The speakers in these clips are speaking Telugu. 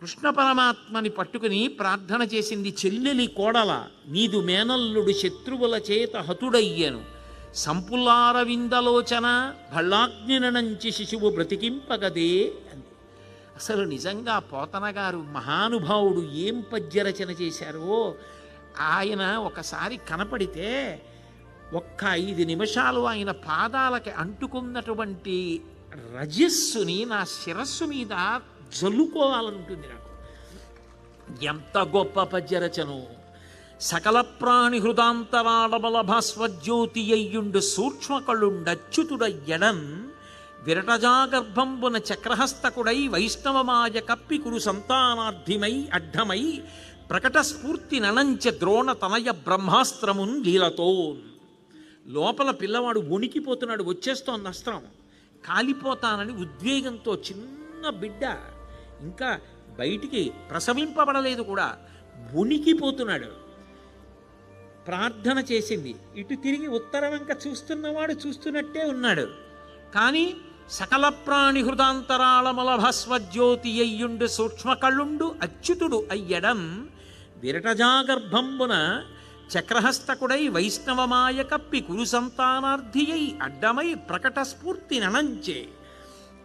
కృష్ణ పరమాత్మని పట్టుకుని ప్రార్థన చేసింది చెల్లెలి కోడల నీదు మేనల్లుడు శత్రువుల చేత హతుడయ్యను. సంపులార విందలోచన భళ్ళాగ్నినంచి శిశువు బ్రతికింపగదే అంది. అసలు నిజంగా పోతనగారు మహానుభావుడు ఏం పద్యరచన చేశారో? ఆయన ఒకసారి కనపడితే ఒక్క ఐదు నిమిషాలు ఆయన పాదాలకి అంటుకున్నటువంటి రజస్సుని నా శిరస్సు మీద జల్లుకోవాలనుంటుంది నాకు. ఎంత గొప్ప పద్యరచను. సకల ప్రాణి హృదాంతరాళబల భాస్వజ్యోతి అయ్యుండు సూక్ష్మకళుండచ్యుతుడ విరటజాగర్భంబున చక్రహస్తకుడై వైష్ణవమాయ కప్పి కురు సంతానార్థిమై అడ్డమై ప్రకట స్ఫూర్తి ననంచ ద్రోణ తనయ బ్రహ్మాస్త్రమున్ లీలతో లోపల పిల్లవాడు వణికిపోతున్నాడు వచ్చేస్తోంది అస్త్రం. కాలిపోతానని ఉద్వేగంతో చిన్న బిడ్డ ఇంకా బయటికి ప్రసవింపబడలేదు కూడా. ఉనికిపోతున్నాడు ప్రార్థన చేసింది. ఇటు తిరిగి ఉత్తర వెంక చూస్తున్నవాడు చూస్తున్నట్టే ఉన్నాడు. కానీ సకల ప్రాణి హృదాంతరాళమల భస్వజ్యోతి అయ్యుండు సూక్ష్మ కళ్ళుండు అచ్యుతుడు అయ్యడం విరటజాగర్భంబున చక్రహస్తకుడై వైష్ణవమాయ కప్పి కురు సంతానార్థియై అడ్డమై ప్రకట స్ఫూర్తి ననంచే.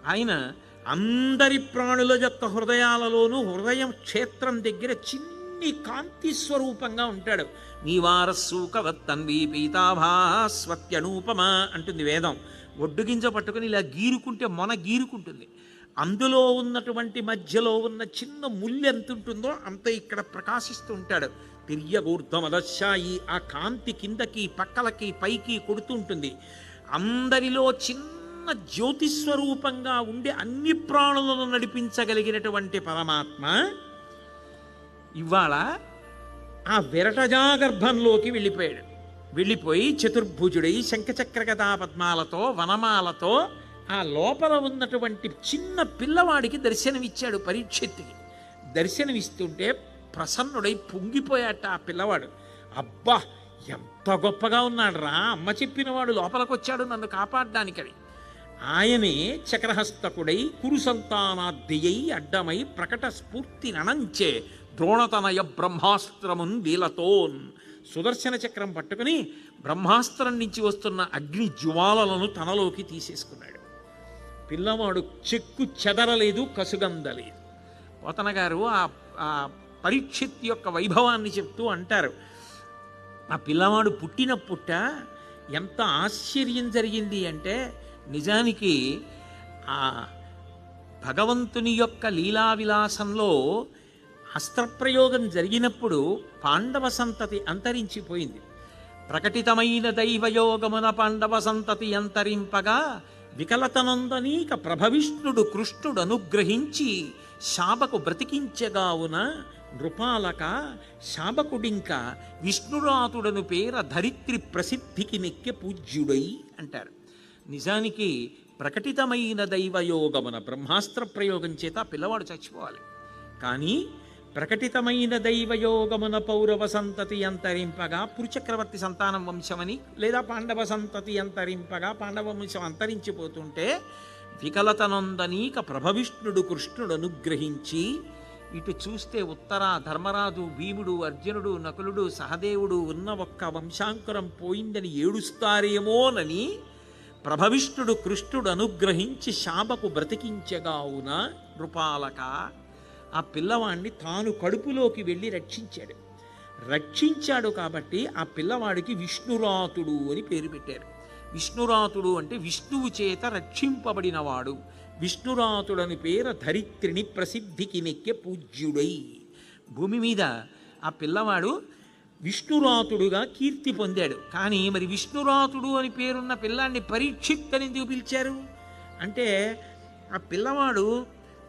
ఆయన అందరి ప్రాణుల యొక్క హృదయాలలోనూ హృదయం క్షేత్రం దగ్గర చిన్ని కాంతి స్వరూపంగా ఉంటాడు. నీవారస్సూకవత్తన్వి పీతాభాస్వత్యనూపమ అంటుంది వేదం. ఒడ్డుగింజ పట్టుకుని ఇలా గీరుకుంటే మొన గీరుకుంటుంది. అందులో ఉన్నటువంటి మధ్యలో ఉన్న చిన్న ముళ్ళు ఎంత ఉంటుందో అంత ఇక్కడ ప్రకాశిస్తూ ఉంటాడు. తిర్యగూర్ధమదశాయి ఆ కాంతి కిందకి పక్కలకి పైకి కొడుతూ ఉంటుంది. అందరిలో చిన్న జ్యోతిస్వరూపంగా ఉండే అన్ని ప్రాణులను నడిపించగలిగినటువంటి పరమాత్మ ఇవాళ ఆ విరటజాగర్భంలోకి వెళ్ళిపోయాడు. వెళ్ళిపోయి చతుర్భుజుడై శంఖచక్రగదా పద్మాలతో వనమాలతో ఆ లోపల ఉన్నటువంటి చిన్న పిల్లవాడికి దర్శనమిచ్చాడు పరీక్షిత్తుకి దర్శనమిస్తుంటే ప్రసన్నుడై పొంగిపోయాట ఆ పిల్లవాడు. అబ్బా ఎంత గొప్పగా ఉన్నాడు రా అమ్మ చెప్పినవాడు లోపలికి నన్ను కాపాడడానికని. ఆయనే చక్రహస్తకుడై కురుసంతానాద్యై అడ్డమై ప్రకట స్ఫూర్తి ననంచే ద్రోణతనయ బ్రహ్మాస్త్రమున్ వీలతోన్. సుదర్శన చక్రం పట్టుకుని బ్రహ్మాస్త్రం నుంచి వస్తున్న అగ్ని జ్వాలలను తనలోకి తీసేసుకున్నాడు. పిల్లవాడు చెక్కు చెదరలేదు కసుగందలేదు. పోతన గారు ఆ పరీక్షిత్ యొక్క వైభవాన్ని చెప్తూ అంటారు ఆ పిల్లవాడు పుట్టిన పుట్ట ఎంత ఆశ్చర్యం జరిగింది అంటే నిజానికి ఆ భగవంతుని యొక్క లీలా విలాసంలో అస్త్రప్రయోగం జరిగినప్పుడు పాండవ సంతతి అంతరించిపోయింది. ప్రకటితమైన దైవయోగమున పాండవ సంతతి అంతరింపగా వికలతనందనీక ప్రభవిష్ణుడు కృష్ణుడు అనుగ్రహించి శాబకు బ్రతికించగావున నృపాలక శాబకుడింక విష్ణురాతుడను పేర ధరిత్రి ప్రసిద్ధికి నెక్కె పూజ్యుడై అంటారు. నిజానికి ప్రకటితమైన దైవయోగమున బ్రహ్మాస్త్ర ప్రయోగం చేత పిల్లవాడు చచ్చిపోవాలి. కానీ ప్రకటితమైన దైవయోగమున పౌరవ సంతతి అంతరింపగా పురుచక్రవర్తి సంతానం వంశమని లేదా పాండవ సంతతి అంతరింపగా పాండవ వంశం అంతరించిపోతుంటే వికలతనందనీక ప్రభవిష్ణుడు కృష్ణుడు అనుగ్రహించి ఇటు చూస్తే ఉత్తర ధర్మరాజు భీముడు అర్జునుడు నకులుడు సహదేవుడు ఉన్న ఒక్క వంశాంకురం పోయిందని ఏడుస్తారేమోనని ప్రభవిష్ణుడు కృష్ణుడు అనుగ్రహించి శాపకు బ్రతికించగావున? నృపాలక ఆ పిల్లవాడిని తాను కడుపులోకి వెళ్ళి రక్షించాడు. రక్షించాడు కాబట్టి ఆ పిల్లవాడికి విష్ణురాతుడు అని పేరు పెట్టారు. విష్ణురాతుడు అంటే విష్ణువు చేత రక్షింపబడినవాడు. విష్ణురాతుడని పేర ధరిత్రిని ప్రసిద్ధికి నెక్కే పూజ్యుడై. భూమి మీద ఆ పిల్లవాడు విష్ణురాతుడుగా కీర్తి పొందాడు. కానీ మరి విష్ణురాతుడు అని పేరున్న పిల్లాన్ని పరీక్షిత్ అని ఎందుకు పిలిచారు. అంటే ఆ పిల్లవాడు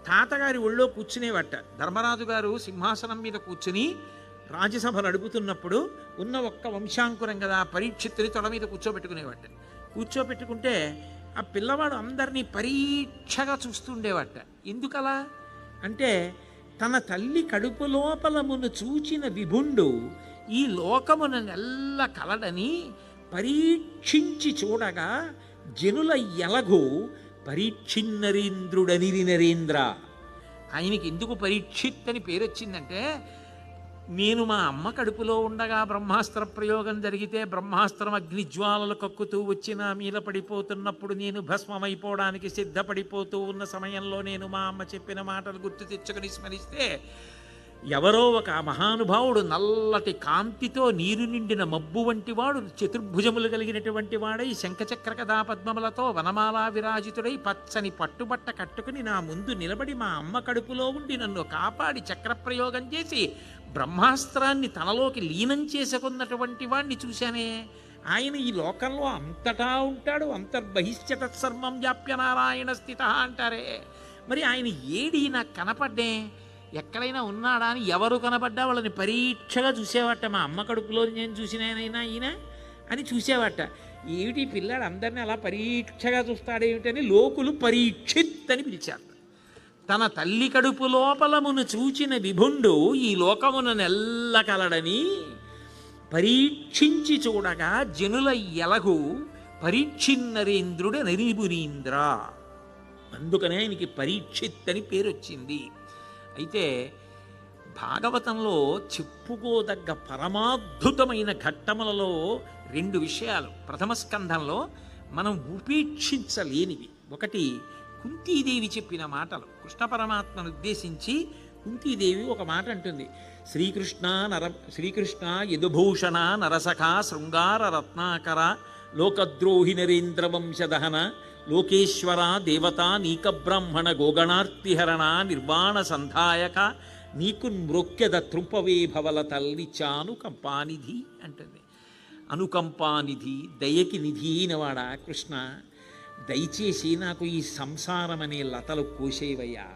తాతగారి ఒళ్ళో కూర్చునేవట. ధర్మరాజు గారు సింహాసనం మీద కూర్చుని రాజ్యసభ నడుపుతున్నప్పుడు ఉన్న ఒక్క వంశాంకురం కదా పరీక్షిత్తుని తొడ మీద కూర్చోబెట్టుకునేవాట. కూర్చోబెట్టుకుంటే ఆ పిల్లవాడు అందరినీ పరీక్షగా చూస్తుండేవట. ఎందుకలా? అంటే తన తల్లి కడుపు లోపలమును చూచిన విభుండు ఈ లోకమున నెల్ల కలడని పరీక్షించి చూడగా జనుల ఎలగు పరీక్షిన్నరీంద్రుడనిరి నరేంద్ర ఆయనకి ఎందుకు పరీక్షిత్ అని పేరు వచ్చిందంటే నేను మా అమ్మ కడుపులో ఉండగా బ్రహ్మాస్త్ర ప్రయోగం జరిగితే బ్రహ్మాస్త్రం అగ్నిజ్వాలలు కక్కుతూ వచ్చిన మీద పడిపోతున్నప్పుడు నేను భస్మమైపోవడానికి సిద్ధపడిపోతూ ఉన్న సమయంలో నేను మా అమ్మ చెప్పిన మాటలు గుర్తు తెచ్చుకొని స్మరిస్తే ఎవరో ఒక మహానుభావుడు నల్లటి కాంతితో నీరు నిండిన మబ్బు వంటి వాడు చతుర్భుజములు కలిగినటువంటి వాడై శంఖచక్ర కథా పద్మములతో వనమాలా విరాజితుడై పచ్చని పట్టుబట్ట కట్టుకుని నా ముందు నిలబడి మా అమ్మ కడుపులో ఉండి నన్ను కాపాడి చక్రప్రయోగం చేసి బ్రహ్మాస్త్రాన్ని తనలోకి లీనం చేసుకున్నటువంటి వాడిని చూశానే. ఆయన ఈ లోకంలో అంతటా ఉంటాడు అంతర్బహిష్యత సర్వం వ్యాప్య నారాయణ స్థిత అంటారే. మరి ఆయన ఏడి నాకు కనపడ్డే? ఎక్కడైనా ఉన్నాడా అని ఎవరు కనబడ్డా వాళ్ళని పరీక్షగా చూసేవాట. మా అమ్మ కడుపులో నేను చూసినైనా ఈయన అని చూసేవాట. ఏమిటి పిల్లాడు అందరినీ అలా పరీక్షగా చూస్తాడేమిటని లోకులు పరీక్షిత్ అని పిలిచారు. తన తల్లి కడుపు లోపలమును చూచిన విభుండు ఈ లోకమున నెల్లకలడని పరీక్షించి చూడగా జనుల ఎలగు పరీక్షిన్నరేంద్రుడు నరీబురీంద్ర అందుకనే ఆయనకి పరీక్షిత్ అని పేరు వచ్చింది అయితే భాగవతంలో చెప్పుకోదగ్గ పరమాద్భుతమైన ఘట్టములలో రెండు విషయాలు. ప్రథమ స్కంధంలో మనం ఉపేక్షించలేనివి. ఒకటి కుంతీదేవి చెప్పిన మాటలు. కృష్ణ పరమాత్మను ఉద్దేశించి కుంతీదేవి ఒక మాట అంటుంది. శ్రీకృష్ణ నర శ్రీకృష్ణ యదుభూషణ నరసఖ శృంగార రత్నాకర లోకద్రోహి నరేంద్ర వంశదహన లోకేశ్వర దేవత నీక బ్రాహ్మణ గోగణార్తిహరణ నిర్వాణ సంధాయక నీకు మ్రొక్కెద త్రుంపవే భవల తల్లి చాను కంపానిధి అంటుంది. అనుకంపానిధి దయకి నిధి అయినవాడా కృష్ణ? దయచేసి నాకు ఈ సంసారం అనే లతలు కోసేవయ్యా.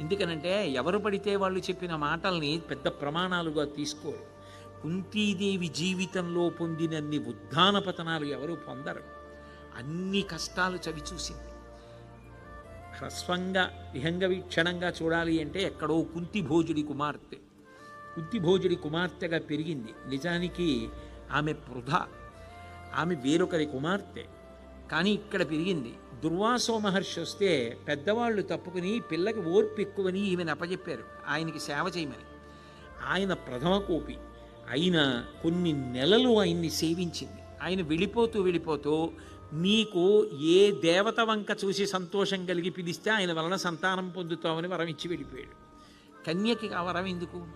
ఎందుకనంటే ఎవరు పడితే వాళ్ళు చెప్పిన మాటల్ని పెద్ద ప్రమాణాలుగా తీసుకోరు. కుంతీదేవి జీవితంలో పొందినన్ని ఉద్ధాన పతనాలు ఎవరు పొందరు. అన్ని కష్టాలు చవి చూసింది. హ్రస్వంగా విహంగ వీక్షణంగా చూడాలి అంటే ఎక్కడో కుంతిభోజుడి కుమార్తె. కుంతిభోజుడి కుమార్తెగా పెరిగింది. నిజానికి ఆమె పృథ ఆమె వేరొకరి కుమార్తె. కానీ ఇక్కడ పెరిగింది. దుర్వాసో మహర్షి వస్తే పెద్దవాళ్ళు తప్పుకుని పిల్లకి ఓర్పు ఎక్కువని ఈమెను అప్పచెప్పారు ఆయనకి సేవ చేయమని. ఆయన ప్రథమ కోపి. అయిన కొన్ని నెలలు ఆయన్ని సేవించింది. ఆయన వెళ్ళిపోతూ వెళ్ళిపోతూ నీకు ఏ దేవత వంక చూసి సంతోషం కలిగి పిలిస్తే ఆయన వలన సంతానం పొందుతామని వరం ఇచ్చి వెళ్ళిపోయాడు. కన్యకి ఆ వరం ఎందుకు?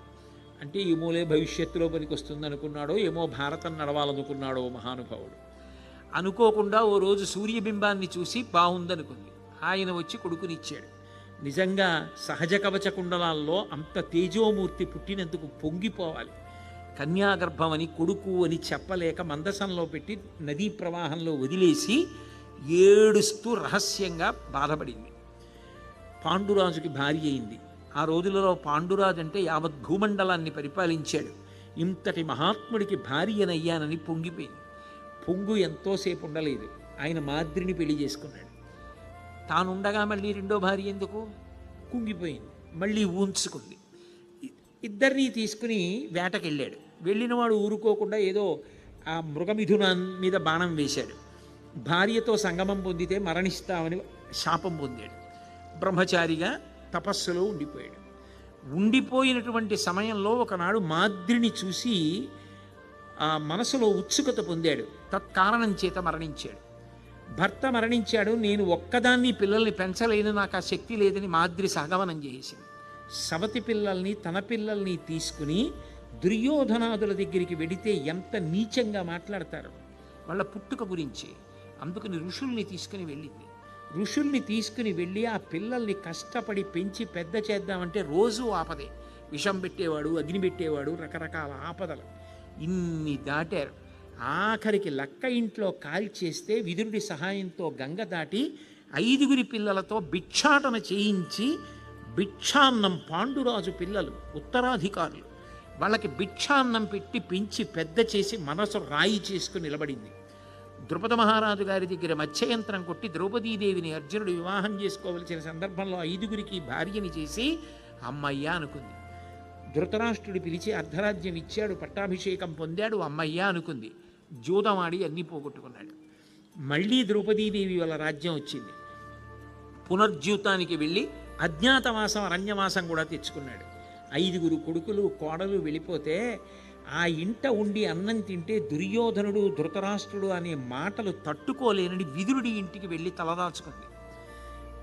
అంటే ఏమోలే భవిష్యత్తులో పనికొస్తుంది అనుకున్నాడో ఏమో భారతం నడవాలనుకున్నాడో మహానుభావుడు. అనుకోకుండా ఓ రోజు సూర్యబింబాన్ని చూసి బాగుందనుకుంది ఆయన వచ్చి కొడుకునిచ్చాడు. నిజంగా సహజ కవచ కుండలాల్లో అంత తేజోమూర్తి పుట్టినందుకు పొంగిపోవాలి. కన్యాగర్భం అని కొడుకు అని చెప్పలేక మందసంలో పెట్టి నదీ ప్రవాహంలో వదిలేసి ఏడుస్తూ రహస్యంగా బాధపడింది. పాండురాజుకి భార్య అయింది. ఆ రోజులలో పాండురాజు అంటే యావత్ భూమండలాన్ని పరిపాలించాడు. ఇంతటి మహాత్ముడికి భార్యనయ్యానని పొంగిపోయింది. పొంగు ఎంతోసేపు ఉండలేదు ఆయన మాద్రిని పెళ్ళి చేసుకున్నాడు. తానుండగా మళ్ళీ రెండో భార్య ఎందుకు? కుంగిపోయింది. మళ్ళీ ఊంచుకుంది. ఇద్దరినీ తీసుకుని వేటకెళ్ళాడు. వెళ్ళినవాడు ఊరుకోకుండా ఏదో ఆ మృగమిథున మీద బాణం వేశాడు. భార్యతో సంగమం పొందితే మరణిస్తామని శాపం పొందాడు. బ్రహ్మచారిగా తపస్సులో ఉండిపోయాడు. ఉండిపోయినటువంటి సమయంలో ఒకనాడు మాద్రిని చూసి ఆ మనసులో ఉత్సుకత పొందాడు. తత్కారణం చేత మరణించాడు. భర్త మరణించాడు. నేను ఒక్కదాన్ని పిల్లల్ని పెంచలేను. నాకు ఆ శక్తి లేదని మాద్రి సహగమనం చేసింది. సవతి పిల్లల్ని తన పిల్లల్ని తీసుకుని దుర్యోధనాదుల దగ్గరికి వెడితే ఎంత నీచంగా మాట్లాడతారు. వాళ్ళ పుట్టుక గురించి. అందుకని ఋషుల్ని తీసుకుని వెళ్ళింది. ఋషుల్ని తీసుకుని వెళ్ళి ఆ పిల్లల్ని కష్టపడి పెంచి పెద్ద చేద్దామంటే రోజు ఆపదే. విషం పెట్టేవాడు అగ్ని పెట్టేవాడు రకరకాల ఆపదలు. ఇన్ని దాటారు. ఆఖరికి లక్క ఇంట్లో కాల్చేస్తే విదురుడి సహాయంతో గంగ దాటి ఐదుగురి పిల్లలతో భిక్షాటన చేయించి భిక్షాన్నం పాండురాజు పిల్లలు ఉత్తరాధికారులు. వాళ్ళకి భిక్షాన్నం పెట్టి పెంచి పెద్ద చేసి మనసు రాయి చేసుకుని నిలబడింది. ద్రుపద మహారాజు గారి దగ్గర మత్స్యయంత్రం కొట్టి ద్రౌపదీదేవిని అర్జునుడు వివాహం చేసుకోవలసిన సందర్భంలో ఐదుగురికి భార్యని చేసి అమ్మయ్య అనుకుంది. ధృతరాష్ట్రుడు పిలిచి అర్ధరాజ్యం ఇచ్చాడు పట్టాభిషేకం పొందాడు అమ్మయ్య అనుకుంది. జూదమాడి అన్నీ పోగొట్టుకున్నాడు. మళ్ళీ ద్రౌపదీదేవి వాళ్ళ రాజ్యం వచ్చింది. పునర్జ్యూతానికి వెళ్ళి అజ్ఞాతవాసం అరణ్యవాసం కూడా తెచ్చుకున్నాడు. ఐదుగురు కొడుకులు కోడలు వెళ్ళిపోతే ఆ ఇంట ఉండి అన్నం తింటే దుర్యోధనుడు ధృతరాష్ట్రుడు అనే మాటలు తట్టుకోలేనని విదురుడి ఇంటికి వెళ్ళి తలదాచుకుంది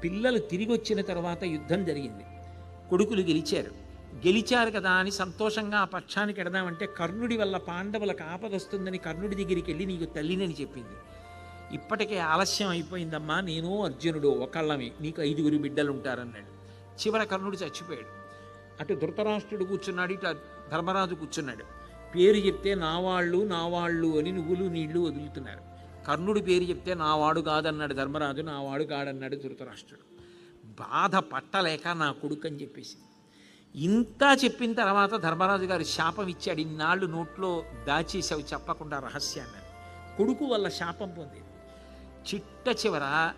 పిల్లలు తిరిగి వచ్చిన తర్వాత యుద్ధం జరిగింది. కొడుకులు గెలిచారు. గెలిచారు కదా అని సంతోషంగా ఆ పక్షానికి ఎడదామంటే కర్ణుడి వల్ల పాండవులకు ఆపదొస్తుందని కర్ణుడి దగ్గరికి వెళ్ళి నీకు తల్లినని చెప్పింది. ఇప్పటికే ఆలస్యం అయిపోయిందమ్మా నేను అర్జునుడు ఒకళ్ళమే నీకు ఐదుగురు బిడ్డలు ఉంటారన్నాడు చివర కర్ణుడు చచ్చిపోయాడు. అటు ధృతరాష్ట్రుడు కూర్చున్నాడు ఇటు ధర్మరాజు కూర్చున్నాడు. పేరు చెప్తే నా వాళ్ళు నా వాళ్ళు అని నువ్వులు నీళ్ళు వదులుతున్నారు. కర్ణుడు పేరు చెప్తే నావాడు కాదన్నాడు ధర్మరాజు నావాడు కాడన్నాడు ధృతరాష్ట్రుడు. బాధ పట్టలేక నా కొడుకు అని చెప్పేసి. ఇంత చెప్పిన తర్వాత ధర్మరాజు గారు శాపం ఇచ్చాడు. ఇన్నాళ్ళు నోట్లో దాచేసావు చెప్పకుండా రహస్యాన్ని. కొడుకు వల్ల శాపం పొందింది. చిట్ట చివర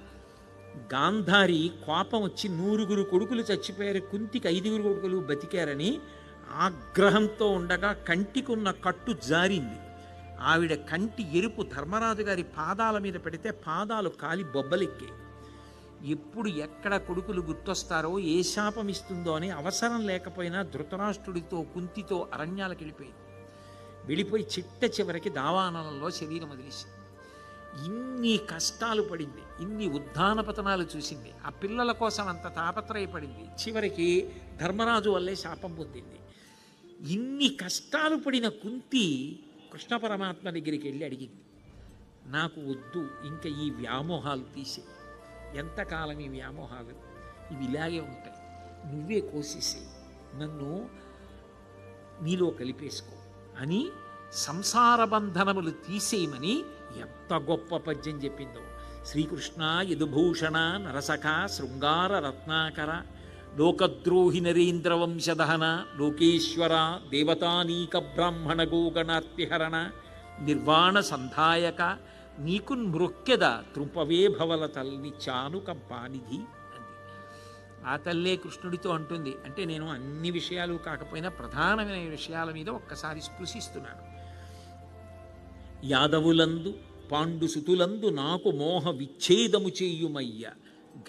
గాంధారి కోపం వచ్చి నూరుగురు కొడుకులు చచ్చిపోయారు కుంతికి ఐదుగురు కొడుకులు బతికారని ఆగ్రహంతో ఉండగా కంటికున్న కట్టు జారింది. ఆవిడ కంటి ఎరుపు ధర్మరాజు గారి పాదాల మీద పెడితే పాదాలు కాలి బొబ్బలెక్కాయి. ఎప్పుడు ఎక్కడ కొడుకులు గుర్తొస్తారో ఏ శాపం ఇస్తుందో అని అవసరం లేకపోయినా ధృతరాష్ట్రుడితో కుంతితో అరణ్యాలకు వెళ్ళిపోయింది వెళ్ళిపోయి చిట్ట చివరికి దావానలంలో శరీరం వదిలేసింది. ఇన్ని కష్టాలు పడింది ఇన్ని ఉద్ధాన పతనాలు చూసింది ఆ పిల్లల కోసం అంత తాపత్రయపడింది. చివరికి ధర్మరాజు వల్లే శాపం పొందింది. ఇన్ని కష్టాలు పడిన కుంతి కృష్ణ పరమాత్మ దగ్గరికి వెళ్ళి అడిగింది నాకు వద్దు ఇంకా ఈ వ్యామోహాలు తీసే. ఎంతకాలం ఈ వ్యామోహాలు? ఇవి ఇలాగే ఉంటాయి. నువ్వే కోసేసేయి నన్ను నీలో కలిపేసుకో అని సంసార బంధనములు తీసేయమని ఎంత గొప్ప పద్యం చెప్పిందో. శ్రీకృష్ణ యదుభూషణ నరసఖ శృంగార రత్నాకర లోకద్రోహి నరేంద్ర వంశదహన లోకేశ్వర దేవతానీక బ్రాహ్మణ గోగణార్తిహరణ నిర్వాణ సంధాయక నీకు మృక్కెద తృంపవే భవల తల్లి చానుకంపానిధి అంది. ఆ తల్లే కృష్ణుడితో అంటుంది. అంటే నేను అన్ని విషయాలు కాకపోయినా ప్రధానమైన విషయాల మీద ఒక్కసారి స్పృశిస్తున్నాను. యాదవులందు పాండుసుతులందు నాకు మోహ విచ్ఛేదము చేయుమయ్య.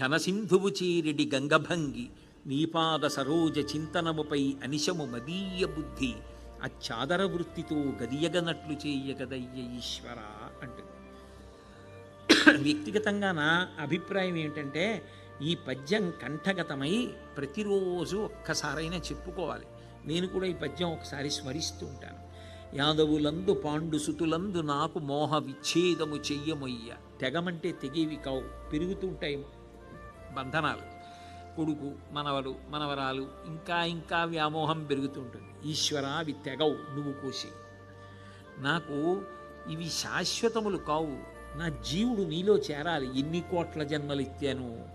ఘనసింధువు చీరిడి గంగభంగి నీపాద సరోజ చింతనముపై అనిశము మదీయ బుద్ధి అచ్చాదర వృత్తితో గదియగనట్లు చేయగదయ్య ఈశ్వర అంటుంది. వ్యక్తిగతంగా నా అభిప్రాయం ఏంటంటే ఈ పద్యం కంఠగతమై ప్రతిరోజు ఒక్కసారైనా చెప్పుకోవాలి. నేను కూడా ఈ పద్యం ఒకసారి స్మరిస్తూ ఉంటాను. యాదవులందు పాండుసుతులందు నాకు మోహ విచ్ఛేదము చెయ్యమయ్య. తెగమంటే తెగేవి కావు. పెరుగుతుంటాయి బంధనాలు. కొడుకు మనవలు మనవరాలు ఇంకా ఇంకా వ్యామోహం పెరుగుతుంటుంది. ఈశ్వర అవి తెగవు నువ్వు కోసి. నాకు ఇవి శాశ్వతములు కావు. నా జీవుడు నీలో చేరాలి. ఎన్ని కోట్ల జన్మలు ఇచ్చాను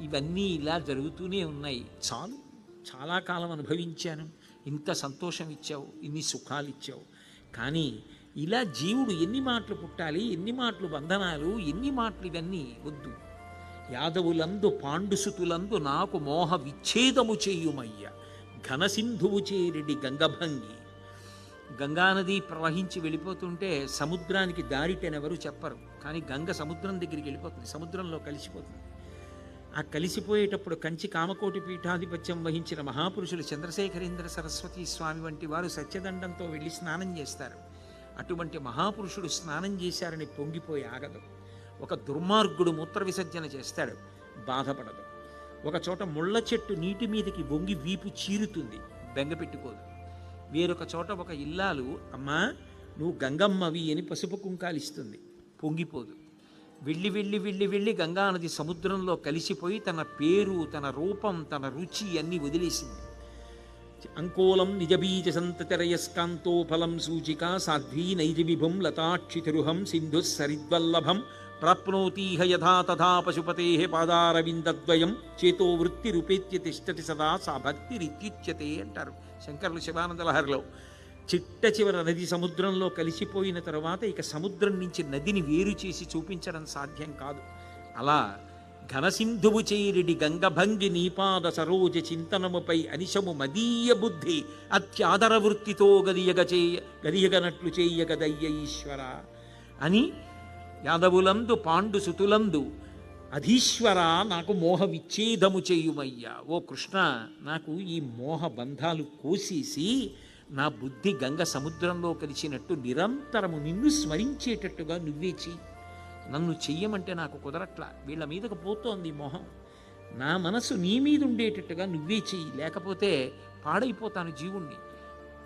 ఇవన్నీ ఇలా జరుగుతూనే ఉన్నాయి. చాలు. చాలా కాలం అనుభవించాను. ఇంత సంతోషం ఇచ్చావు. ఇన్ని సుఖాలు ఇచ్చావు. కానీ ఇలా జీవుడు ఎన్ని మాటలు పుట్టాలి ఎన్ని మాటలు బంధనాలు ఎన్ని మాటలు ఇవన్నీ వద్దు. యాదవులందు పాండుసుతులందు నాకు మోహ విచ్ఛేదము చేయుమయ్య. ఘనసింధువు చేరిడి గంగభంగి. గంగానది ప్రవహించి వెళ్ళిపోతుంటే సముద్రానికి దారిటెనెవరు చెప్పరు. కానీ గంగ సముద్రం దగ్గరికి వెళ్ళిపోతుంది సముద్రంలో కలిసిపోతుంది. ఆ కలిసిపోయేటప్పుడు కంచి కామకోటి పీఠాధిపత్యం వహించిన మహాపురుషులు చంద్రశేఖరేంద్ర సరస్వతి స్వామి వంటి వారు సత్యదండంతో వెళ్ళి స్నానం చేస్తారు. అటువంటి మహాపురుషుడు స్నానం చేశారని పొంగిపోయి ఆగదు. ఒక దుర్మార్గుడు మూత్ర విసర్జన చేస్తాడు. బాధపడదు. ఒక చోట ముళ్ళ చెట్టు నీటి మీదకి వంగి వీపు చీరుతుంది. బెంగ పెట్టుకోదు. వేరొక చోట ఒక ఇల్లాలు అమ్మా నువ్వు గంగమ్మవి అని పసుపు కుంకాలిస్తుంది. పొంగిపోదు. వెళ్ళి వెళ్ళి వెళ్ళి వెళ్ళి గంగానది సముద్రంలో కలిసిపోయి తన పేరు తన రూపం తన రుచి అన్నీ వదిలేసింది. అంకోలం నిజబీజ సంతతిరయస్కాంతో ఫలం సూచిక సాధ్వీ నైజ విభుం లతాక్షితిరుహం సింధు సరిద్వల్లభం ప్రాప్నోతీహ యథా తథా పశుపతే పాదారవిందద్వయం చేతో వృత్తి రూపేత్య తిష్టతి సదా సా భక్తిరిత్యుచ్యతే అంటారు శంకరులు శివానంద లహరిలో చిట్ట చివర నది సముద్రంలో కలిసిపోయిన తర్వాత ఇక సముద్రం నుంచి నదిని వేరు చేసి చూపించడం సాధ్యం కాదు. అలా ఘనసింధువు చేరిడి గంగభంగి నీపాద సరోజ చింతనముపై అనిశము మదీయ బుద్ధి అత్యాదర వృత్తితో గదియగ చేయ గదియగనట్లు చేయగదయ్య ఈశ్వర అని యాదవులందు పాండు సుతులందు అధీశ్వర నాకు మోహ విచ్ఛేదము చేయుమయ్యా. ఓ కృష్ణ నాకు ఈ మోహ బంధాలు కోసేసి నా బుద్ధి గంగ సముద్రంలో కలిసినట్టు నిరంతరము నిన్ను స్మరించేటట్టుగా నువ్వే చెయ్యి. నన్ను చెయ్యమంటే నాకు కుదరట్లా. వీళ్ళ మీదకు పోతోంది మొహం. నా మనసు నీ మీద ఉండేటట్టుగా నువ్వే చెయ్యి. లేకపోతే పాడైపోతాను జీవుణ్ణి.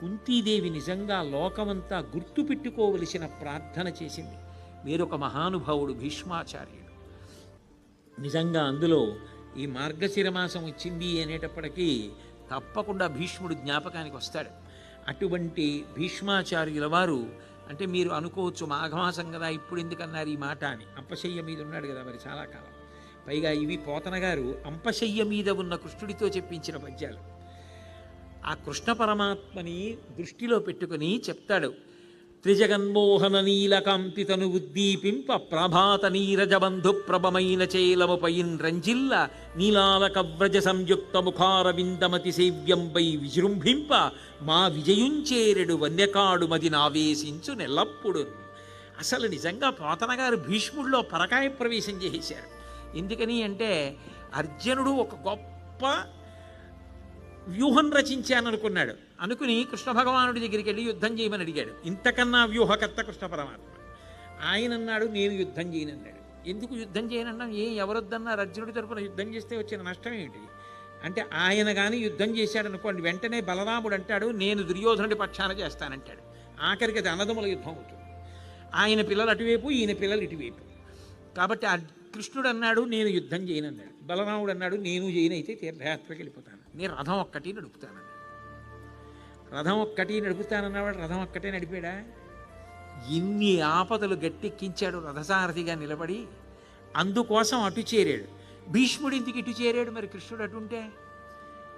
కుంతీదేవి నిజంగా లోకమంతా గుర్తుపెట్టుకోవలసిన ప్రార్థన చేసింది. వేరొక మహానుభావుడు భీష్మాచార్యుడు. నిజంగా అందులో ఈ మార్గశిర మాసం వచ్చింది అనేటప్పటికీ తప్పకుండా భీష్ముడు జ్ఞాపకానికి వస్తాడు. అటువంటి భీష్మాచార్యుల వారు అంటే మీరు అనుకోవచ్చు మాఘమాసం కదా ఇప్పుడు ఎందుకన్నారు ఈ మాట అని. అంపశయ్య మీద ఉన్నాడు కదా మరి చాలా కాలం. పైగా ఇవి పోతన గారు అంపశయ్య మీద ఉన్న కృష్ణుడితో చెప్పించిన పద్యాలు. ఆ కృష్ణ పరమాత్మని దృష్టిలో పెట్టుకుని చెప్తాడు. త్రిజగన్మోహన నీలకాంతితను ఉద్దీపింప ప్రభాత నీరజబంధు ప్రభమైన చేలముపైన్ రంజిల్ల నీలాలక వ్రజ సంయుక్త ముఖార విందమతి సేవ్యంపై విజృంభింప మా విజయుంచేరెడు వన్యకాడు మది నావేశించు నెల్లప్పుడు అసలు నిజంగా పోతనగారు భీష్ముడిలో పరకాయ ప్రవేశం చేశారు ఎందుకని అంటే అర్జునుడు ఒక గొప్ప వ్యూహం రచించాననుకున్నాడు. అనుకుని కృష్ణ భగవానుడి దగ్గరికి వెళ్ళి యుద్ధం చేయమని అడిగాడు. ఇంతకన్నా వ్యూహకర్త కృష్ణ పరమాత్మ. ఆయన అన్నాడు నేను యుద్ధం చేయనన్నాడు. ఎందుకు యుద్ధం చేయనన్నా? ఏ ఎవరొద్దన్నారు అర్జునుడి తరపున యుద్ధం చేస్తే వచ్చిన నష్టం ఏమిటి? అంటే ఆయన కానీ యుద్ధం చేశాడు అనుకోండి వెంటనే బలరాముడు అంటాడు నేను దుర్యోధనుడి పక్షాన చేస్తానంటాడు. ఆఖరికి అది అన్నదముల యుద్ధం అవుతుంది. ఆయన పిల్లలు అటువైపు ఈయన పిల్లలు ఇటువైపు. కాబట్టి ఆ కృష్ణుడు అన్నాడు నేను యుద్ధం చేయనన్నాడు. బలరాముడు అన్నాడు నేను చేయనైతే తీర్థయాత్రకి వెళ్ళిపోతాను. నేను రథం ఒక్కటి నడుపుతానన్నాడు రథం ఒక్కటి నడుపుతానన్నవాడు రథం ఒక్కటే నడిపాడా? ఎన్ని ఆపదలు గట్టెక్కించాడు రథసారథిగా నిలబడి అందుకోసం అటు చేరాడు. భీష్ముడు ఇంటికి ఇటు చేరాడు మరి కృష్ణుడు అటుంటే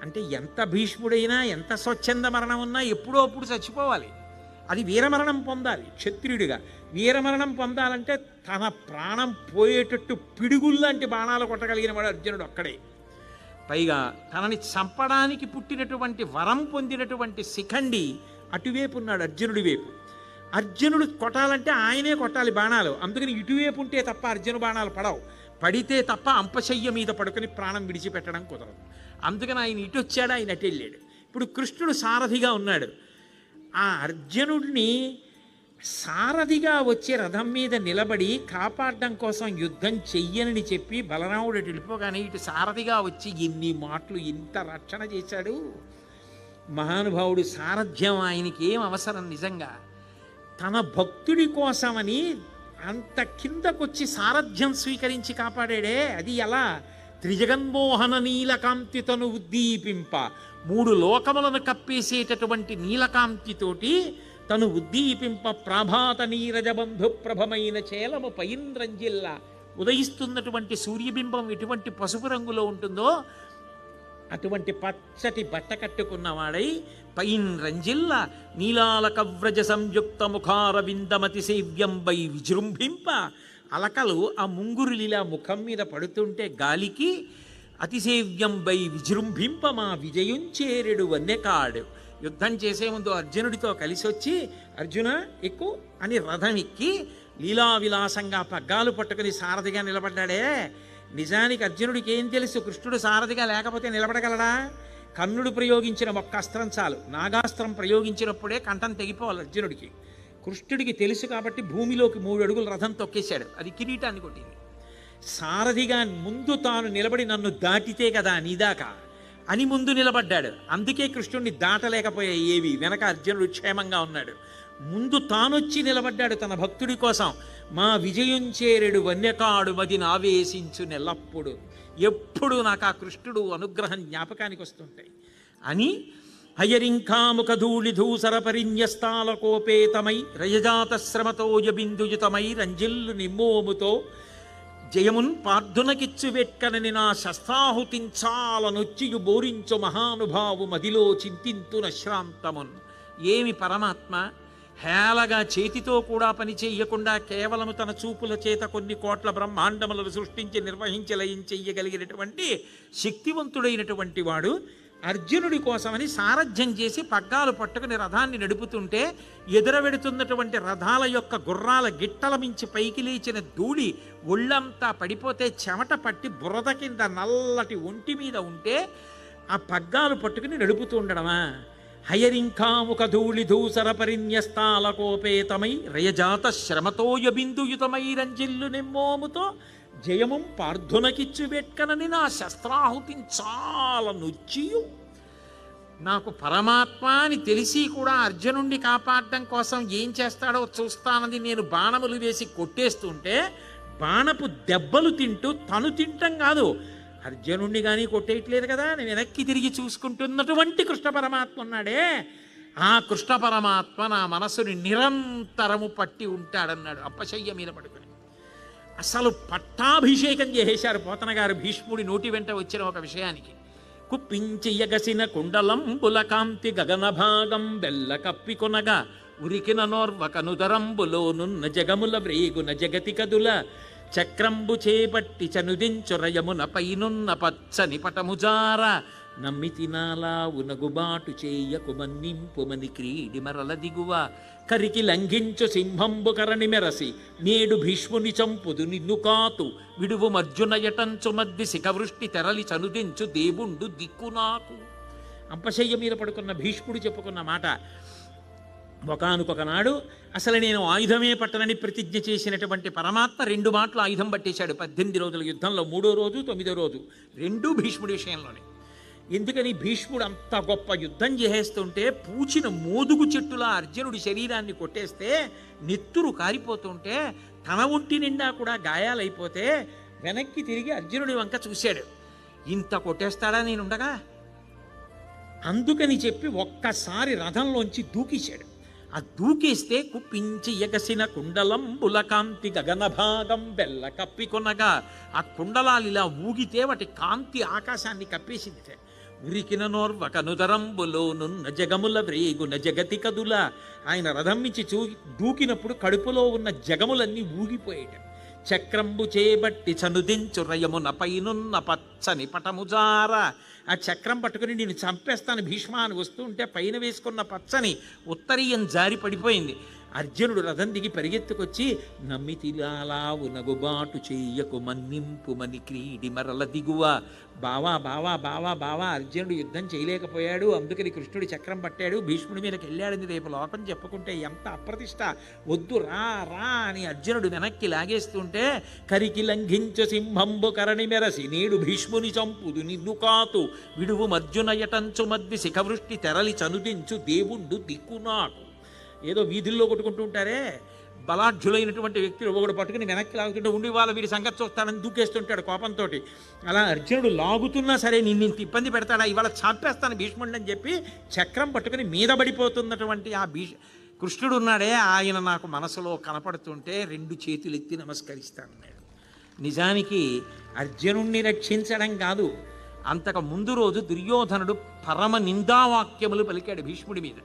అంటే ఎంత భీష్ముడైనా ఎంత స్వచ్ఛంద మరణం ఉన్నా ఎప్పుడో అప్పుడు చచ్చిపోవాలి. అది వీరమరణం పొందాలి క్షత్రియుడిగా. వీరమరణం పొందాలంటే తన ప్రాణం పోయేటట్టు పిడుగుల్లాంటి బాణాలు కొట్టగలిగిన వాడు అర్జునుడు ఒక్కడే. పైగా తనని చంపడానికి పుట్టినటువంటి వరం పొందినటువంటి శిఖండి అటువైపు ఉన్నాడు అర్జునుడి వైపు. అర్జునుడు కొట్టాలంటే ఆయనే కొట్టాలి బాణాలు. అందుకని ఇటువైపు ఉంటే తప్ప అర్జున బాణాలు పడవు. పడితే తప్ప అంపశయ్య మీద పడుకొని ప్రాణం విడిచిపెట్టడం కుదరదు. అందుకని ఆయన ఇటు వచ్చాడు ఆయన అటు వెళ్ళాడు. ఇప్పుడు కృష్ణుడు సారథిగా ఉన్నాడు. ఆ అర్జునుడిని సారథిగా వచ్చే రథం మీద నిలబడి కాపాడడం కోసం యుద్ధం చెయ్యనని చెప్పి బలరాముడు అటు వెళ్ళిపోగానే ఇటు సారథిగా వచ్చి ఎన్ని మాటలు ఇంత రక్షణ చేశాడు. మహానుభావుడు సారథ్యం ఆయనకి ఏం అవసరం నిజంగా. తన భక్తుడి కోసమని అంత కిందకొచ్చి సారథ్యం స్వీకరించి కాపాడాడే. అది ఎలా? త్రిజగన్మోహన నీలకాంతితను ఉద్దీపింప. మూడు లోకములను కప్పేసేటటువంటి నీలకాంతితోటి తను ఉద్దీపింప ప్రాభాత నీరజబంధు ప్రభమైన చేలము పైంద్రంజిల్ల ఉదయిస్తున్నటువంటి సూర్యబింబం ఎటువంటి పసుపు రంగులో ఉంటుందో అటువంటి పచ్చటి బట్ట కట్టుకున్నవాడై పైన్ రంజిల్ల నీలాల కవ్రజ సంయుక్త ముఖార విందమతి సేవ్యంబై విజృంభింప అలకలు ఆ ముంగురులిలా ముఖం మీద పడుతుంటే గాలికి అతిసేవ్యంబై విజృంభింప మా విజయం చేరెడు వన్నెకాడు. యుద్ధం చేసే ముందు అర్జునుడితో కలిసి వచ్చి అర్జున ఎక్కు అని రథం ఎక్కి లీలా విలాసంగా పగ్గాలు పట్టుకుని సారథిగా నిలబడ్డాడే. నిజానికి అర్జునుడికి ఏం తెలుసు? కృష్ణుడు సారథిగా లేకపోతే నిలబడగలడా? కర్ణుడు ప్రయోగించిన ఒక్క అస్త్రం చాలు. నాగాస్త్రం ప్రయోగించినప్పుడే కంఠం తెగిపోవాలి అర్జునుడికి. కృష్ణుడికి తెలుసు కాబట్టి భూమిలోకి మూడు అడుగులు రథం తొక్కేశాడు. అది కిరీటాన్ని కొట్టింది. సారథిగా ముందు తాను నిలబడి నన్ను దాటితే కదా నీదాకా అని ముందు నిలబడ్డాడు. అందుకే కృష్ణుడిని దాటలేకపోయాయి ఏవి? వెనక అర్జునుడు క్షేమంగా ఉన్నాడు. ముందు తానొచ్చి నిలబడ్డాడు తన భక్తుడి కోసం. మా విజయం చేరెడు వన్యకాడు మది నావేశించు నెల్లప్పుడు. ఎప్పుడు నాకు ఆ కృష్ణుడు అనుగ్రహం జ్ఞాపకానికి వస్తుంటాయి అని హయరింఖాముఖ ధూళి ధూసర పరిన్యస్తాల కోపేతమై రయజాత శ్రమతోయ బిందుయుతమై రంజిల్లు నిమ్మోముతో జయమున్ పార్థునకిచ్చు వెట్కనని నా శస్త్రాహుతించాలనొచ్చియు బోరించు మహానుభావు మదిలో చింతింతున శ్రాంతమున్. ఏమి పరమాత్మ? హేళగా చేతితో కూడా పని చేయకుండా కేవలము తన చూపుల చేత కొన్ని కోట్ల బ్రహ్మాండములను సృష్టించి నిర్వహించి లయం చెయ్యగలిగినటువంటి శక్తివంతుడైనటువంటి వాడు అర్జునుడి కోసమని సారథ్యం చేసి పగ్గాలు పట్టుకుని రథాన్ని నడుపుతుంటే ఎదురవెడుతున్నటువంటి రథాల యొక్క గుర్రాల గిట్టల మించి పైకి లేచిన ధూళి ఒళ్ళంతా పడిపోతే చెమట పట్టి బురద కింద నల్లటి ఒంటి మీద ఉంటే ఆ పగ్గాలు పట్టుకుని నడుపుతూ ఉండడమా? హయరింకాముక ధూళి ధూసర పరిన్యస్తాల కోపేతమై రయజాత శ్రమతో యబిందుయుతమై రంజిల్లు నిమ్మోముతో జయమం పార్థునకిచ్చు వెట్కనని నా శస్త్రాహుతిని చాలా నొచ్చియు. నాకు పరమాత్మ అని తెలిసి కూడా అర్జునుణ్ణి కాపాడడం కోసం ఏం చేస్తాడో చూస్తానని నేను బాణములు వేసి కొట్టేస్తుంటే బాణపు దెబ్బలు తింటూ తను తింటం కాదు. అర్జునుణ్ణి కానీ కొట్టేయట్లేదు కదా నేను వెనక్కి తిరిగి చూసుకుంటున్నటువంటి కృష్ణ పరమాత్మ ఉన్నాడే. ఆ కృష్ణ పరమాత్మ నా మనసుని నిరంతరము పట్టి ఉంటాడన్నాడు. అప్పశయ్య మీద పడుకుని. అసలు పట్టాభిషేకం చేసేశారు పోతన గారు భీష్ముడి నోటి వెంట వచ్చిన ఒక విషయానికి. కుప్పించి ఎగసిన కుండలం పులకాంతి గగన భాగం కప్పికొనగా ఉరికిన నోర్వకనుదరంబులోనున్న జగముల వ్రేగున జగతి కదుల చక్రంబు చేపట్టి చనుదించురయమున పైనున్న పచ్చని పటముజార నమ్మి తినాలా ఉనగుబాటు చేయకు మన్నింపుమని క్రీడి మరల దిగువ. కరికి లంఘించు సింహంబు కరణి మెరసి. నేడు భీష్ముని చంపుదు నిన్ను కాతు. విడువు మర్జున యటంచు మద్ది శిఖవృష్టి తెరలి చనుదించు దేవుండు దిక్కు నాకు. అంపశయ్య మీద పడుకున్న భీష్ముడు చెప్పుకున్న మాట. ఒకనొకనాడు అసలు నేను ఆయుధమే పట్టనని ప్రతిజ్ఞ చేసినటువంటి పరమాత్మ రెండు మాటలు ఆయుధం పట్టేశాడు. పద్దెనిమిది రోజుల యుద్ధంలో మూడో రోజు తొమ్మిదో రోజు. రెండూ భీష్ముడి విషయంలోనే. ఎందుకని భీష్ముడు అంత గొప్ప యుద్ధం చేసేస్తుంటే పూచిన మోదుగు చెట్టులా అర్జునుడి శరీరాన్ని కొట్టేస్తే నెత్తురు కారిపోతుంటే తన ఒంటి నిండా కూడా గాయాలైపోతే వెనక్కి తిరిగి అర్జునుడి వంక చూశాడు. ఇంత కొట్టేస్తాడా నేనుండగా? అందుకని చెప్పి ఒక్కసారి రథంలోంచి దూకేశాడు. ఆ దూకేస్తే కుప్పించి ఎగసిన కుండలం కాంతి గగన భాగం బెల్ల కప్పికొనగా ఆ కుండలాలు ఇలా ఊగితే వాటి కాంతి ఆకాశాన్ని కప్పేసింది. ఉరికిన నోర్వకనుదరంబులోనున్న జగముల వ్రేగున జగతి కదుల. ఆయన రథం మించి చూ దూకినప్పుడు కడుపులో ఉన్న జగములన్నీ ఊగిపోయేట. చక్రంబు చేబట్టి చనుదించు రయమున పైనున్న పచ్చని పటముజార ఆ చక్రం పట్టుకుని నేను చంపేస్తాను భీష్మ అని వస్తుంటే పైన వేసుకున్న పచ్చని ఉత్తరీయం జారి పడిపోయింది. అర్జునుడు రథం దిగి పరిగెత్తుకొచ్చి నమ్మితిలాలావు ఉనగుబాటు చెయ్యకు మన్నింపుమని క్రీడి మరల దిగువ. బావా బావా బావా బావా అర్జునుడు యుద్ధం చేయలేకపోయాడు. అందుకని కృష్ణుడి చక్రం పట్టాడు. భీష్ముడి మీదకి వెళ్ళాడని రేపు లోకం చెప్పుకుంటే ఎంత అప్రతిష్ట. వద్దు రా రా అని అర్జునుడు వెనక్కి లాగేస్తుంటే కరికి లంఘించు సింహంబు కరణి మెరసి నేడు భీష్ముని చంపుదు నిన్ను కాతు విడువు మర్జునయటంచు మద్వి శిఖవృష్టి తెరలి చనుదించు దేవుండు దిక్కునాడు. ఏదో వీధుల్లో కొట్టుకుంటూ ఉంటారే. బలాఢ్యులైనటువంటి వ్యక్తులు ఒకడు పట్టుకుని వెనక్కి లాగుతుంటే ఉండి వాళ్ళ వీడి సంగతి చూస్తానని దూకేస్తుంటాడు కోపంతో అలా అర్జునుడు లాగుతున్నా సరే నిన్ను ఇంత ఇబ్బంది పెడతాడా? ఇవాళ చంపేస్తాను భీష్ముడిని అని చెప్పి చక్రం పట్టుకుని మీద పడిపోతున్నటువంటి ఆ భీష్ కృష్ణుడు ఉన్నాడే. ఆయన నాకు మనసులో కనపడుతుంటే రెండు చేతులు ఎత్తి నమస్కరిస్తానన్నాడు నిజానికి అర్జునుణ్ణి రక్షించడం కాదు అంతకు ముందు రోజు దుర్యోధనుడు పరమ నిందావాక్యములు పలికాడు భీష్ముడి మీద.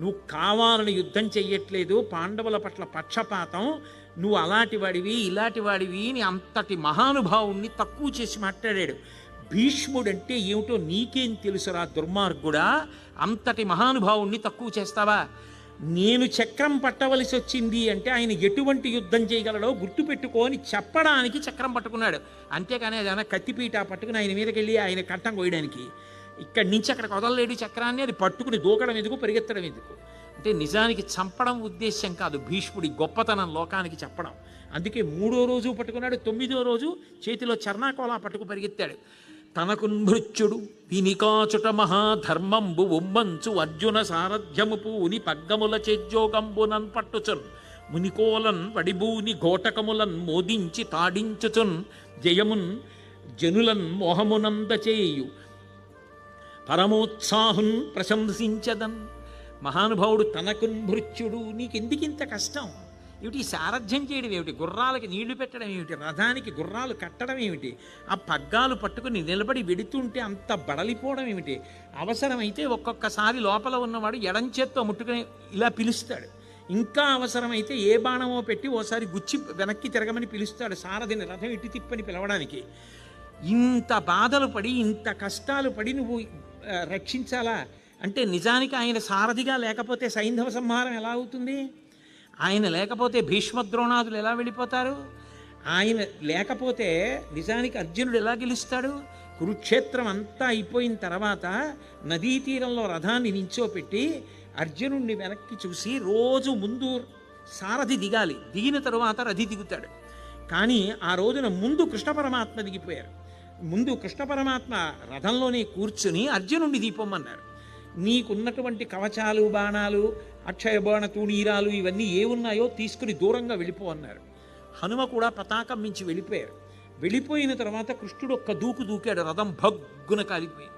నువ్వు కావాలని యుద్ధం చెయ్యట్లేదు పాండవుల పట్ల పక్షపాతం నువ్వు అలాంటి వాడివి ఇలాంటి వాడివి అని అంతటి మహానుభావుణ్ణి తక్కువ చేసి మాట్లాడాడు. భీష్ముడంటే ఏమిటో నీకేం తెలుసురా దుర్మార్గుడా? అంతటి మహానుభావుణ్ణి తక్కువ చేస్తావా? నేను చక్రం పట్టవలసి వచ్చింది అంటే ఆయన ఎటువంటి యుద్ధం చేయగలడో గుర్తుపెట్టుకొని చెప్పడానికి చక్రం పట్టుకున్నాడు. అంతేకాని ఏదైనా కత్తిపీట పట్టుకుని ఆయన మీదకి వెళ్ళి ఆయన కంఠం కోయడానికి ఇక్కడి నుంచి అక్కడ వదలలేడు చక్రాన్ని అది పట్టుకుని దూకడం ఎందుకు పరిగెత్తడం ఎందుకు? అంటే నిజానికి చంపడం ఉద్దేశ్యం కాదు భీష్ముడి గొప్పతనం లోకానికి చెప్పడం. అందుకే మూడో రోజు పట్టుకున్నాడు తొమ్మిదో రోజు చేతిలో చర్నాకోలా పట్టుకు పరిగెత్తాడు. తనకు నృత్యుడు వినికాచుట మహాధర్మంబు ఉమ్మంచు అర్జున సారథ్యము పూని పగ్గముల చెజ్జోగంబునన్ పట్టుచున్. మునికోలన్ వడిబూని ఘోటకములన్ మోదించి తాడించుచున్. జయమున్ జనులన్ మోహమునంద చేయు పరమోత్సాహం ప్రశంసించదన్. మహానుభావుడు తనకు భృత్యుడు నీకెందుకింత కష్టం? ఏమిటి సారథ్యం చేయడం ఏమిటి? గుర్రాలకి నీళ్ళు పెట్టడం ఏమిటి? రథానికి గుర్రాలు కట్టడం ఏమిటి? ఆ పగ్గాలు పట్టుకుని నిలబడి వెడుతుంటే అంత బడలిపోవడం ఏమిటి? అవసరమైతే ఒక్కొక్కసారి లోపల ఉన్నవాడు ఎడం చేత్తో ముట్టుకుని ఇలా పిలుస్తాడు. ఇంకా అవసరమైతే ఏ బాణమో పెట్టి ఓసారి గుచ్చి వెనక్కి తిరగమని పిలుస్తాడు సారథిని రథం ఇటు తిప్పని పిలవడానికి. ఇంత బాధలు పడి ఇంత కష్టాలు పడి నువ్వు రక్షించాలా? అంటే నిజానికి ఆయన సారథిగా లేకపోతే సైంధవ సంహారం ఎలా అవుతుంది? ఆయన లేకపోతే భీష్మద్రోణాదులు ఎలా వెళ్ళిపోతారు? ఆయన లేకపోతే నిజానికి అర్జునుడు ఎలా గెలుస్తాడు? కురుక్షేత్రం అంతా అయిపోయిన తర్వాత నదీ తీరంలో రథాన్ని నించోపెట్టి అర్జునుడిని వెనక్కి చూసి రోజు ముందు సారథి దిగాలి. దిగిన తరువాత రథి దిగుతాడు. కానీ ఆ రోజున ముందు కృష్ణ పరమాత్మ దిగిపోయారు. ముందు కృష్ణ పరమాత్మ రథంలోనే కూర్చుని అర్జునుడిని దీపమ్మన్నారు నీకున్నటువంటి కవచాలు బాణాలు అక్షయ బాణ తూణీరాలు ఇవన్నీ ఏ ఉన్నాయో తీసుకుని దూరంగా వెళ్ళిపో అన్నారు. హనుమ కూడా పతాకం మించి వెళ్ళిపోయారు. వెళ్ళిపోయిన తర్వాత కృష్ణుడు ఒక్క దూకు దూకాడు రథం భగ్గున కాలిపోయింది.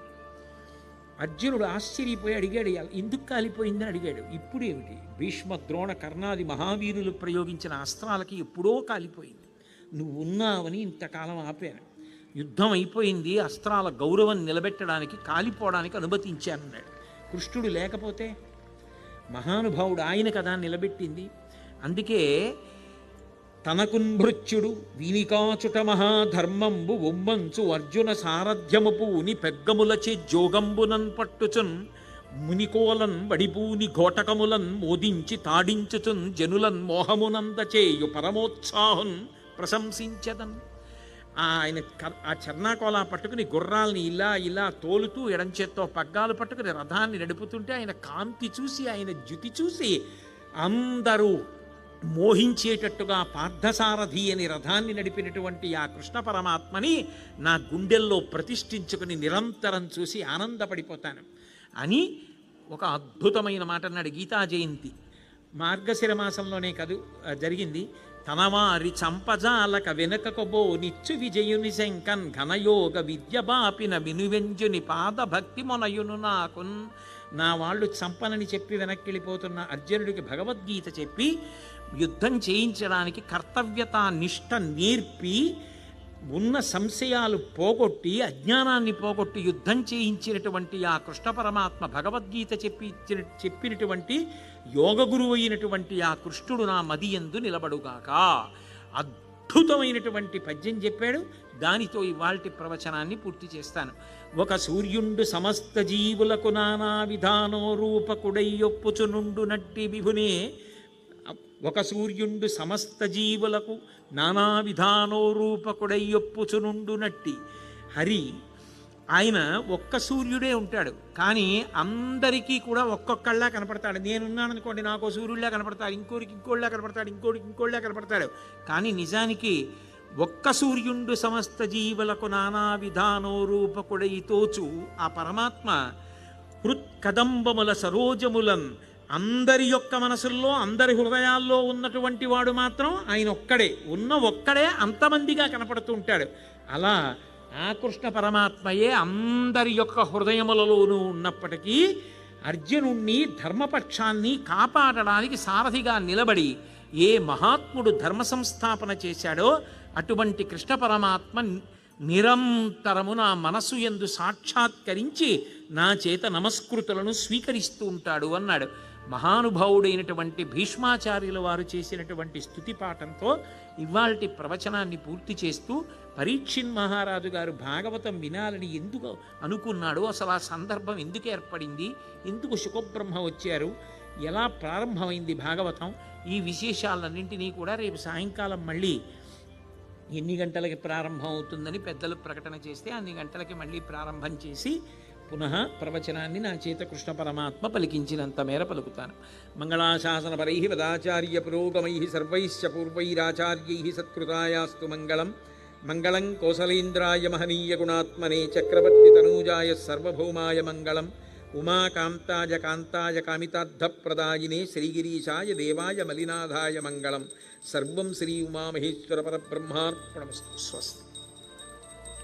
అర్జునుడు ఆశ్చర్యపోయి అడిగాడు ఎందుకు కాలిపోయిందని అడిగాడు ఇప్పుడు ఏమిటి? భీష్మ ద్రోణ కర్ణాది మహావీరులు ప్రయోగించిన అస్త్రాలకి ఎప్పుడో కాలిపోయింది. నువ్వు ఉన్నావని ఇంతకాలం ఆపాను. యుద్ధం అయిపోయింది అస్త్రాల గౌరవం నిలబెట్టడానికి కాలిపోవడానికి అనుమతించానన్నాడు కృష్ణుడు లేకపోతే మహానుభావుడు ఆయన కదా నిలబెట్టింది. అందుకే తనకున్భృత్యుడు వీనికాచుట మహాధర్మంబు ఒమ్మంచు అర్జున సారథ్యము పూని పెగ్గములచే జోగంబునన్ పట్టుచున్ మునికోలన్ వడిపూని ఘోటకములన్ మోదించి తాడించుచున్ జనులన్ మోహమునందచేయు పరమోత్సాహం ప్రశంసించదన్. ఆయన క- ఆ చర్నాకోలా పట్టుకుని గుర్రాల్ని ఇలా ఇలా తోలుతూ ఎడంచేత్తో పగ్గాలు పట్టుకుని రథాన్ని నడుపుతుంటే ఆయన కాంతి చూసి ఆయన జ్యుతి చూసి అందరూ మోహించేటట్టుగా పార్థసారథి అని రథాన్ని నడిపినటువంటి ఆ కృష్ణ పరమాత్మని నా గుండెల్లో ప్రతిష్ఠించుకుని నిరంతరం చూసి ఆనందపడిపోతాను. అని ఒక అద్భుతమైన మాట అన్నాడు గీతా జయంతి. మార్గశిర మాసంలోనే కదు జరిగింది. తనవారి చంపజాలక వెనుకకబో నిచ్చు విజయుని శంకన్ ఘనయోగ విద్య బాపిన వినువెంజుని పాదభక్తి మొనయును నాకున్. నా వాళ్ళు చంపనని చెప్పి వెనక్కి వెళ్ళిపోతున్న అర్జునుడికి భగవద్గీత చెప్పి యుద్ధం చేయించడానికి కర్తవ్యత నిష్ట నేర్పి ఉన్న సంశయాలు పోగొట్టి అజ్ఞానాన్ని పోగొట్టి యుద్ధం చేయించినటువంటి ఆ కృష్ణ పరమాత్మ భగవద్గీత చెప్పి చెప్పినటువంటి యోగ గురువు అయినటువంటి ఆ కృష్ణుడు నా మదియందు నిలబడుగాక. అద్భుతమైనటువంటి పద్యం చెప్పాడు. దానితో ఇవాల్టి ప్రవచనాన్ని పూర్తి చేస్తాను. ఒక సూర్యుండు సమస్త జీవులకు నానా విధానో రూపకుడయ్యొప్పుచునుండు నట్టి విభునే ఒక సూర్యుండు సమస్త జీవులకు నానా విధానో రూపకుడయ్యొప్పుచునుండు నట్టి. హరి ఆయన ఒక్క సూర్యుడే ఉంటాడు. కానీ అందరికీ కూడా ఒక్కొక్కళ్ళ కనపడతాడు. నేనున్నాను అనుకోండి నాకు సూర్యుడిలా కనపడతాడు ఇంకోరికి ఇంకోళ్ళ కనపడతాడు ఇంకోటికి ఇంకోళ్ళ కనపడతాడు. కానీ నిజానికి ఒక్క సూర్యుండు సమస్త జీవులకు నానా విధానో రూపకుడై తోచు ఆ పరమాత్మ హృత్కదంబముల సరోజములన్ అందరి యొక్క మనసుల్లో అందరి హృదయాల్లో ఉన్నటువంటి వాడు మాత్రం ఆయన ఒక్కడే. ఉన్న ఒక్కడే అంతమందిగా కనపడుతూ ఉంటాడు. అలా ఆ కృష్ణ పరమాత్మయే అందరి యొక్క హృదయములలోనూ ఉన్నప్పటికీ అర్జునుణ్ణి ధర్మపక్షాన్ని కాపాడడానికి సారథిగా నిలబడి ఏ మహాత్ముడు ధర్మ సంస్థాపన చేశాడో అటువంటి కృష్ణ పరమాత్మ నిరంతరము నా మనసు ఎందు సాక్షాత్కరించి నా చేత నమస్కృతులను స్వీకరిస్తూ ఉంటాడు అన్నాడు. మహానుభావుడైనటువంటి భీష్మాచార్యుల వారు చేసినటువంటి స్థుతి పాఠంతో ఇవాల్టి ప్రవచనాన్ని పూర్తి చేస్తూ పరీక్షిన్ మహారాజు గారు భాగవతం వినాలని ఎందుకు అనుకున్నాడో అసలు ఆ సందర్భం ఎందుకు ఏర్పడింది? ఎందుకు సుఖబ్రహ్మ వచ్చారు? ఎలా ప్రారంభమైంది భాగవతం? ఈ విశేషాలన్నింటినీ కూడా రేపు సాయంకాలం మళ్ళీ ఎన్ని గంటలకి ప్రారంభం అవుతుందని పెద్దలు ప్రకటన చేస్తే అన్ని గంటలకి మళ్ళీ ప్రారంభం చేసి పునః ప్రవచనాన్ని నా చేత కృష్ణ పరమాత్మ పలికించినంత మేర పలుకుతాను. మంగళాశాసనపరై వదాచార్య పురోగమై సర్వైశ్చ పూర్వైరాచార్యై సత్కృతాయాస్తు మంగళం. మంగళం కోసలేంద్రాయ మహనీయ గుణాత్మనే చక్రవర్తి తనూజాయ సర్వభౌమాయ మంగళం. उमाकान्ताय कामिताद्ध प्रदायिने श्रीगिरीशाय देवाय मलिनाधाय मंगलम सर्वम श्री उमामहेश्वरपरब्रह्मार्पणमस्तु। स्वस्ति